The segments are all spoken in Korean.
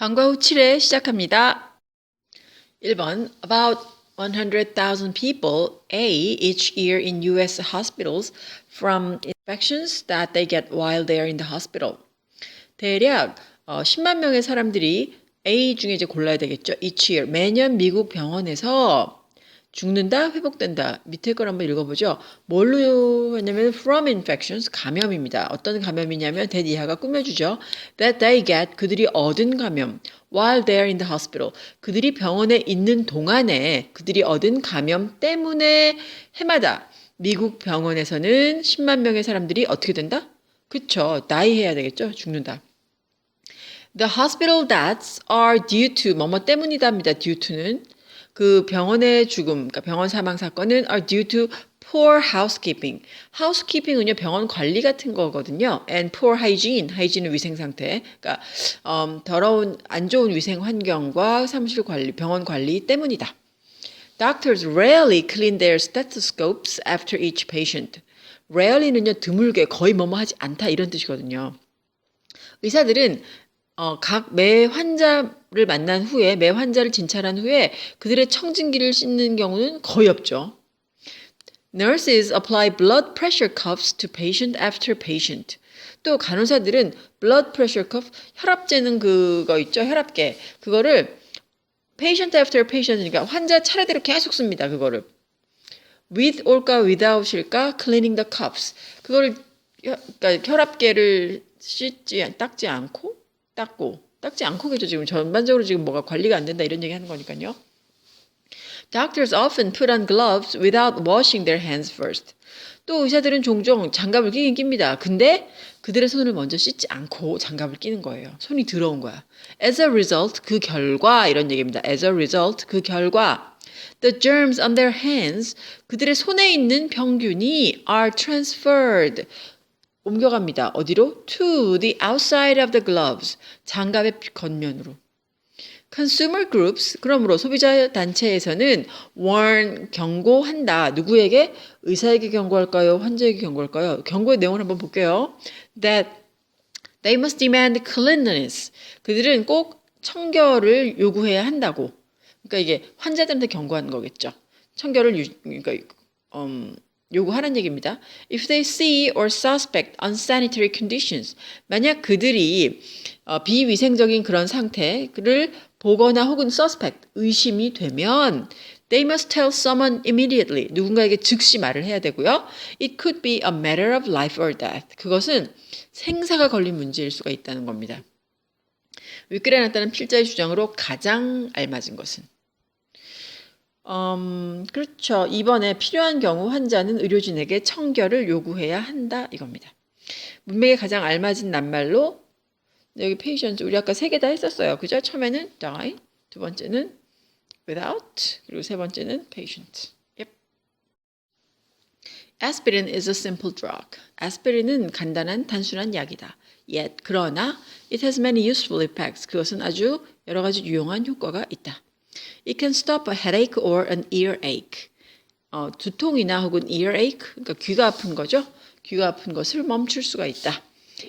방과 후 7회 시작합니다. 1번 About 100,000 people A each year in US hospitals from infections that they get while they are in the hospital. 대략 어, 10만 명의 사람들이 A 중에 이제 골라야 되겠죠. each year 매년 미국 병원에서 죽는다, 회복된다. 밑에 걸 한번 읽어보죠. 뭘로 하냐면 from infections 감염입니다. 어떤 감염이냐면 대 이하가 꾸며주죠. That they get 그들이 얻은 감염. While they are in the hospital 그들이 병원에 있는 동안에 그들이 얻은 감염 때문에 해마다 미국 병원에서는 10만 명의 사람들이 어떻게 된다? 그쵸. die 해야 되겠죠. 죽는다. The hospital deaths are due to 뭐뭐 때문이다입니다. due to는 그 병원의 죽음, 그러니까 병원 사망 사건은 are due to poor housekeeping. housekeeping은요 병원 관리 같은 거거든요. and poor hygiene, hygiene은 위생 상태. 그러니까 음, 더러운 안 좋은 위생 환경과 사무실 관리, 병원 관리 때문이다. Doctors rarely clean their stethoscopes after each patient. rarely는요 드물게 거의 뭐뭐 하지 않다 이런 뜻이거든요. 의사들은 어, 각 매 환자 를 만난 후에 매 환자를 진찰한 후에 그들의 청진기를 씻는 경우는 거의 없죠. Nurses apply blood pressure cuffs to patient after patient. 또 간호사들은 blood pressure cuff 혈압 재는 그거 있죠 혈압계 그거를 patient after patient이니까 환자 차례대로 계속 씁니다 그거를 with 올까 without일까 cleaning the cuffs 그거를 혈, 그러니까 혈압계를 씻지 닦지 않고 닦고 닦지 않고겠죠 지금 전반적으로 지금 뭐가 관리가 안 된다 이런 얘기 하는 거니까요. Doctors often put on gloves without washing their hands first. 또 의사들은 종종 장갑을 끼긴 낍니다. 근데 그들의 손을 먼저 씻지 않고 장갑을 끼는 거예요. 손이 더러운 거야. As a result, 그 결과 이런 얘기입니다. As a result, 그 결과 The germs on their hands, 그들의 손에 있는 병균이 are transferred, 옮겨갑니다. 어디로? To the outside of the gloves. 장갑의 겉면으로. Consumer groups, 그러므로 소비자 단체에서는 warn, 경고한다. 누구에게? 의사에게 경고할까요? 환자에게 경고할까요? 경고의 내용을 한번 볼게요. That they must demand cleanliness. 그들은 꼭 청결을 요구해야 한다고. 그러니까 이게 환자들한테 경고하는 거겠죠. 청결을 유, 그러니까 음, 요구하는 얘기입니다. If they see or suspect unsanitary conditions, 만약 그들이 어, 비위생적인 그런 상태를 보거나 혹은 suspect, 의심이 되면 they must tell someone immediately, 누군가에게 즉시 말을 해야 되고요. It could be a matter of life or death. 그것은 생사가 걸린 문제일 수가 있다는 겁니다. 윗글에 나타난 필자의 주장으로 가장 알맞은 것은 음, 그렇죠. 이번에 필요한 경우 환자는 의료진에게 청결을 요구해야 한다 이겁니다. 문맥에 가장 알맞은 낱말로 여기 patient 우리 아까 세 개 다 했었어요. 그죠? 처음에는 die, 두 번째는 without, 그리고 세 번째는 patient. Yep. Aspirin is a simple drug. 아스피린은 간단한 단순한 약이다. Yet 그러나 it has many useful effects. 그것은 아주 여러 가지 유용한 효과가 있다. It can stop a headache or an earache. 어, 두통이나 혹은 earache, 그러니까 귀가 아픈 거죠. 귀가 아픈 것을 멈출 수가 있다.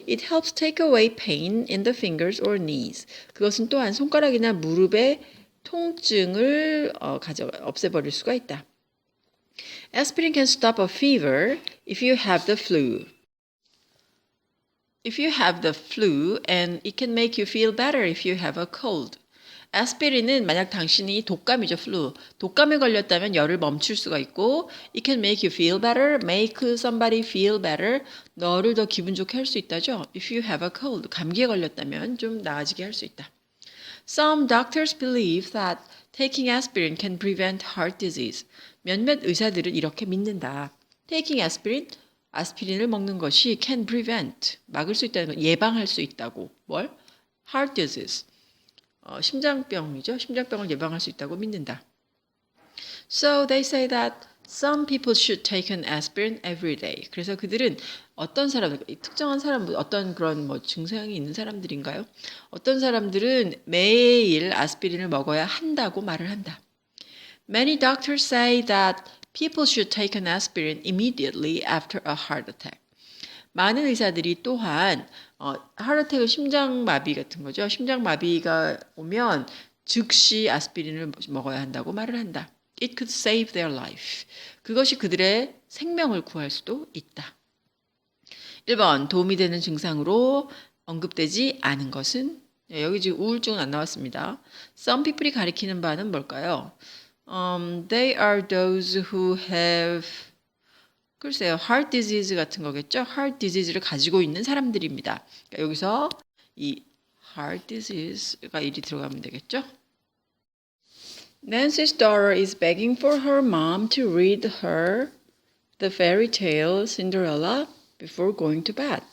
It helps take away pain in the fingers or knees. 그것은 또한 손가락이나 무릎의 통증을 어, 가져 없애버릴 수가 있다. Aspirin can stop a fever if you have the flu. If you have the flu, and it can make you feel better if you have a cold. 아스피린은 만약 당신이 독감이죠, flu. 독감에 걸렸다면 열을 멈출 수가 있고 it can make you feel better, make somebody feel better. 너를 더 기분 좋게 할 수 있다죠. If you have a cold, 감기에 걸렸다면 좀 나아지게 할 수 있다. Some doctors believe that taking aspirin can prevent heart disease. 몇몇 의사들은 이렇게 믿는다. Taking aspirin, 아스피린을 먹는 것이 can prevent, 막을 수 있다는 건 예방할 수 있다고. 뭘? heart disease. 어, 심장병이죠. 심장병을 예방할 수 있다고 믿는다. So they say that some people should take an aspirin every day. 그래서 그들은 어떤 사람, 특정한 사람, 어떤 그런 뭐 증상이 있는 사람들인가요? 어떤 사람들은 매일 아스피린을 먹어야 한다고 말을 한다. Many doctors say that people should take an aspirin immediately after a heart attack. 많은 의사들이 또한 어, 하르테그 심장마비 같은 거죠. 심장마비가 오면 즉시 아스피린을 먹어야 한다고 말을 한다. It could save their life. 그것이 그들의 생명을 구할 수도 있다. 1번 도움이 되는 증상으로 언급되지 않은 것은 네, 여기 지금 우울증은 안 나왔습니다. Some people이 가리키는 바는 뭘까요? Um, they are those who have 글쎄요, heart disease 같은 거겠죠? heart disease를 가지고 있는 사람들입니다. 그러니까 여기서 이 heart disease가 일이 들어가면 되겠죠? Nancy's daughter is begging for her mom to read her the fairy tale Cinderella before going to bed.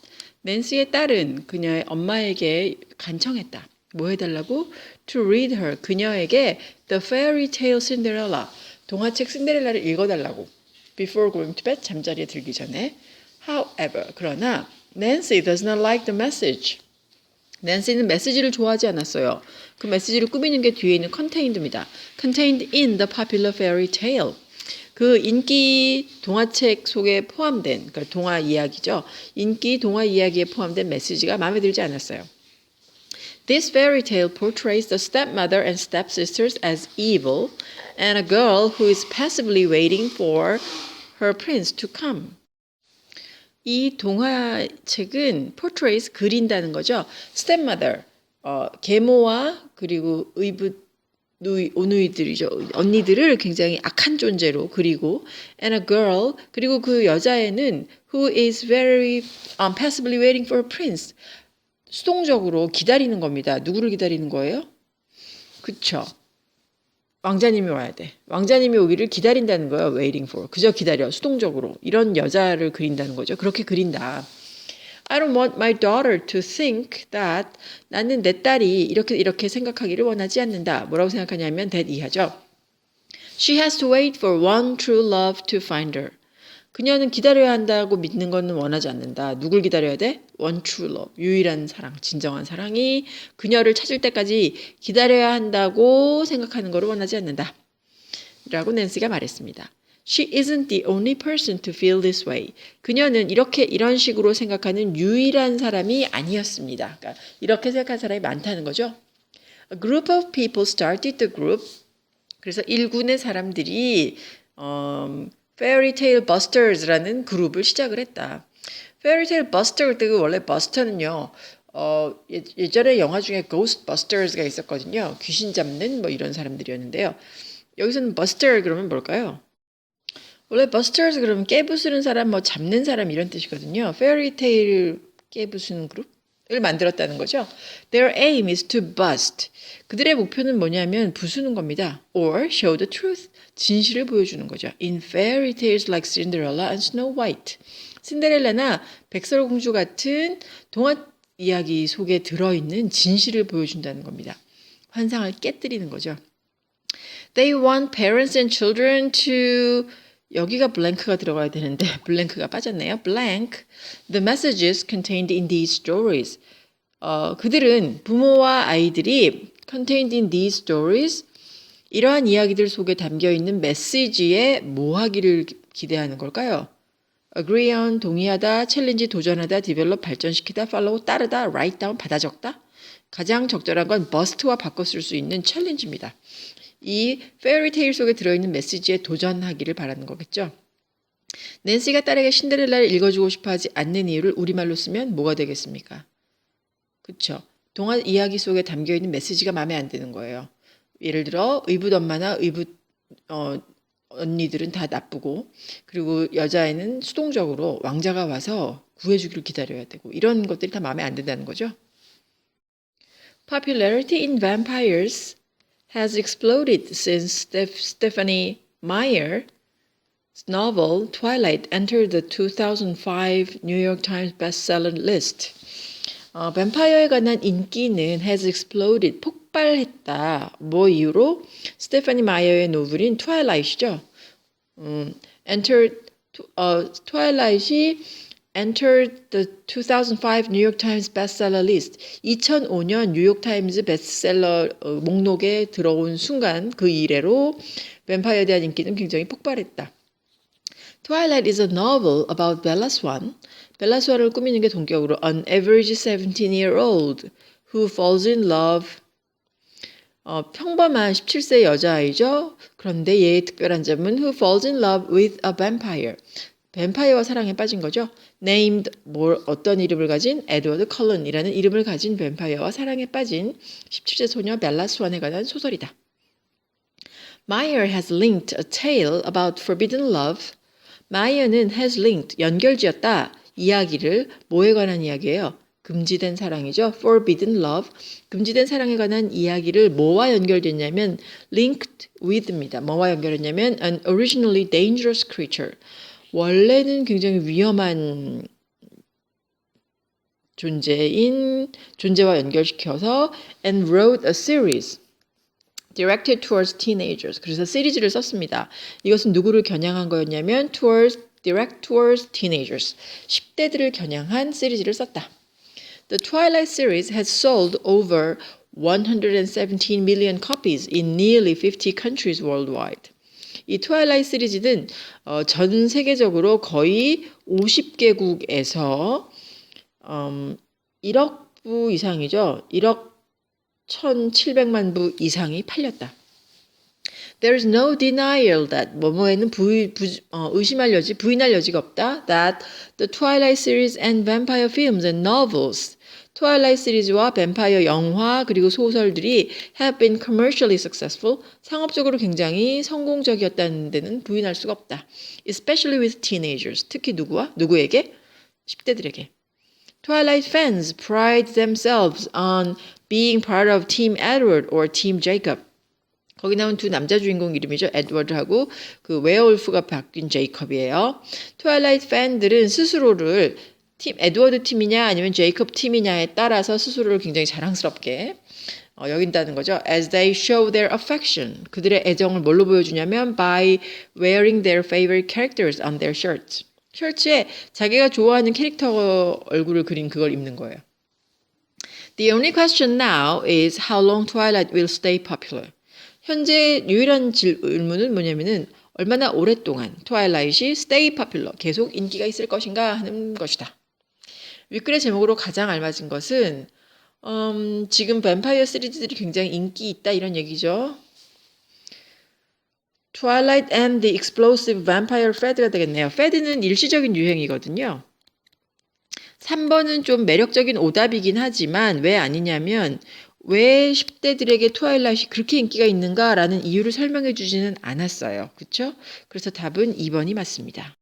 낸시의 딸은 그녀의 엄마에게 간청했다. 뭐 해달라고? To read her. 그녀에게 the fairy tale Cinderella. 동화책 신데렐라를 읽어달라고. Before going to bed. 잠자리에 들기 전에. However, 그러나 Nancy does not like the message. 낸시는 메시지를 좋아하지 않았어요. 그 메시지를 꾸미는 게 뒤에 있는 contained입니다. contained in the popular fairy tale. 그 인기 동화책 속에 포함된 그러니까 동화 이야기죠. 인기 동화 이야기에 포함된 메시지가 마음에 들지 않았어요. This fairy tale portrays the stepmother and stepsisters as evil and a girl who is passively waiting for her prince to come. 이 동화책은 portrays 그린다는 거죠. stepmother 어, 계모와 그리고 의붓 누이, 오누이들이죠. 언니들을 굉장히 악한 존재로 그리고 and a girl 그리고 그 여자애는 who is very um, passively waiting for a prince 수동적으로 기다리는 겁니다. 누구를 기다리는 거예요? 그쵸. 왕자님이 와야 돼. 왕자님이 오기를 기다린다는 거예요. waiting for. 그저 기다려. 수동적으로. 이런 여자를 그린다는 거죠. 그렇게 그린다. I don't want my daughter to think that 나는 내 딸이 이렇게 이렇게 생각하기를 원하지 않는다. 뭐라고 생각하냐면 that 이하죠. She has to wait for one true love to find her. 그녀는 기다려야 한다고 믿는 것은 원하지 않는다. 누굴 기다려야 돼? Love. 유일한 사랑, 진정한 사랑이 그녀를 찾을 때까지 기다려야 한다고 생각하는 것을 원하지 않는다. 라고 낸시가 말했습니다. She isn't the only person to feel this way. 그녀는 이렇게 이런 식으로 생각하는 유일한 사람이 아니었습니다. 그러니까 이렇게 생각하는 사람이 많다는 거죠. A group of people started the group. 그래서 일군의 사람들이 음, Fairy Tale Busters라는 그룹을 시작을 했다. Fairy Tale Buster 그 원래 Buster는요. 어, 예, 예전에 영화 중에 Ghostbusters가 있었거든요. 귀신 잡는 뭐 이런 사람들이었는데요. 여기서는 Buster 그러면 뭘까요? 원래 busters 그러면 깨부수는 사람, 뭐 잡는 사람 이런 뜻이거든요. fairy tale 깨부수는 그룹 을 만들었다는 거죠. Their aim is to bust. 그들의 목표는 뭐냐면 부수는 겁니다. Or show the truth. 진실을 보여주는 거죠. In fairy tales like Cinderella and Snow White. 신데렐라나 백설공주 같은 동화 이야기 속에 들어있는 진실을 보여준다는 겁니다. 환상을 깨뜨리는 거죠. They want parents and children to 여기가 블랭크가 들어가야 되는데 블랭크가 빠졌네요. blank. The messages contained in these stories. 어, 그들은 부모와 아이들이 contained in these stories 이러한 이야기들 속에 담겨 있는 메시지에 뭐 하기를 기대하는 걸까요? agree on 동의하다, 챌린지 도전하다, develop 발전시키다, follow 따르다, write down 받아 적다. 가장 적절한 건 must와 바꿔 쓸 수 있는 챌린지입니다. 이 페어리테일 속에 들어있는 메시지에 도전하기를 바라는 거겠죠. 낸시가 딸에게 신데렐라를 읽어주고 싶어하지 않는 이유를 우리말로 쓰면 뭐가 되겠습니까? 그쵸. 동화 이야기 속에 담겨있는 메시지가 마음에 안 드는 거예요. 예를 들어 의붓 엄마나 의붓 어, 언니들은 다 나쁘고 그리고 여자애는 수동적으로 왕자가 와서 구해주기를 기다려야 되고 이런 것들이 다 마음에 안 든다는 거죠. Popularity in vampires has exploded since Steph- Stephanie Meyer's novel Twilight entered the 2005 New York Times bestseller list. 어, 뱀파이어에 관한 인기는 has exploded 폭발했다. 뭐 이유로? 스테파니 마이어의 노블인 트와일라이트죠. 음, entered 어, 트와일라이트이 entered the 2005 New York Times bestseller list. 2005년 뉴욕 타임즈 베스트셀러 어, 목록에 들어온 순간 그 이래로 뱀파이어에 대한 인기는 굉장히 폭발했다. Twilight is a novel about Bella Swan. 벨라수아를 꾸미는 게 동격으로 an average 17-year-old who falls in love 어, 평범한 17세 여자아이죠. 그런데 얘의 특별한 점은 who falls in love with a vampire. 뱀파이어와 사랑에 빠진 거죠. named 뭘 어떤 이름을 가진 에드워드 컬런이라는 이름을 가진 뱀파이어와 사랑에 빠진 17세 소녀 벨라 스완에 관한 소설이다. Meyer has linked a tale about forbidden love. 마이어는 has linked 연결지었다 이야기를 뭐에 관한 이야기예요? 금지된 사랑이죠. Forbidden love. 금지된 사랑에 관한 이야기를 뭐와 연결됐냐면 linked with입니다. 뭐와 연결했냐면 an originally dangerous creature. 원래는 굉장히 위험한 존재인 존재와 연결시켜서 and wrote a series directed towards teenagers. 그래서 시리즈를 썼습니다. 이것은 누구를 겨냥한 거였냐면 towards direct towards teenagers. 10대들을 겨냥한 시리즈를 썼다. The Twilight series has sold over 117 million copies in nearly 50 countries worldwide. 이 트와일라이트 시리즈는 어, 전 세계적으로 거의 50개국에서 음, 1억 부 이상이죠. 1억 1,700만 부 이상이 팔렸다. There is no denial that 뭐뭐에는 부, 부, 어, 의심할 여지, 부인할 여지가 없다. That the Twilight series and vampire films and novels 트와일라이트 시리즈와 뱀파이어 영화 그리고 소설들이 have been commercially successful 상업적으로 굉장히 성공적이었다는 데는 부인할 수가 없다. Especially with teenagers 특히 누구와 누구에게 10대들에게. Twilight fans pride themselves on being part of Team Edward or Team Jacob. 거기 나온 두 남자 주인공 이름이죠. 에드워드하고 그 웨어울프가 바뀐 제이컵이에요. 트와일라이트 팬들은 스스로를 팀 에드워드 팀이냐 아니면 제이컵 팀이냐에 따라서 스스로를 굉장히 자랑스럽게 어, 여긴다는 거죠. As they show their affection. 그들의 애정을 뭘로 보여주냐면 by wearing their favorite characters on their shirts. 셔츠에 자기가 좋아하는 캐릭터 얼굴을 그린 그걸 입는 거예요. The only question now is how long Twilight will stay popular. 현재 유일한 질문은 뭐냐면은 얼마나 오랫동안 트와일라이트이 stay popular 계속 인기가 있을 것인가 하는 것이다. 윗글의 제목으로 가장 알맞은 것은 음, 지금 뱀파이어 시리즈들이 굉장히 인기 있다 이런 얘기죠. Twilight and the Explosive Vampire Fad가 되겠네요. Fad는 일시적인 유행이거든요. 3번은 좀 매력적인 오답이긴 하지만 왜 아니냐면 왜 10대들에게 트와일라이트이 그렇게 인기가 있는가라는 이유를 설명해 주지는 않았어요. 그렇죠? 그래서 답은 2번이 맞습니다.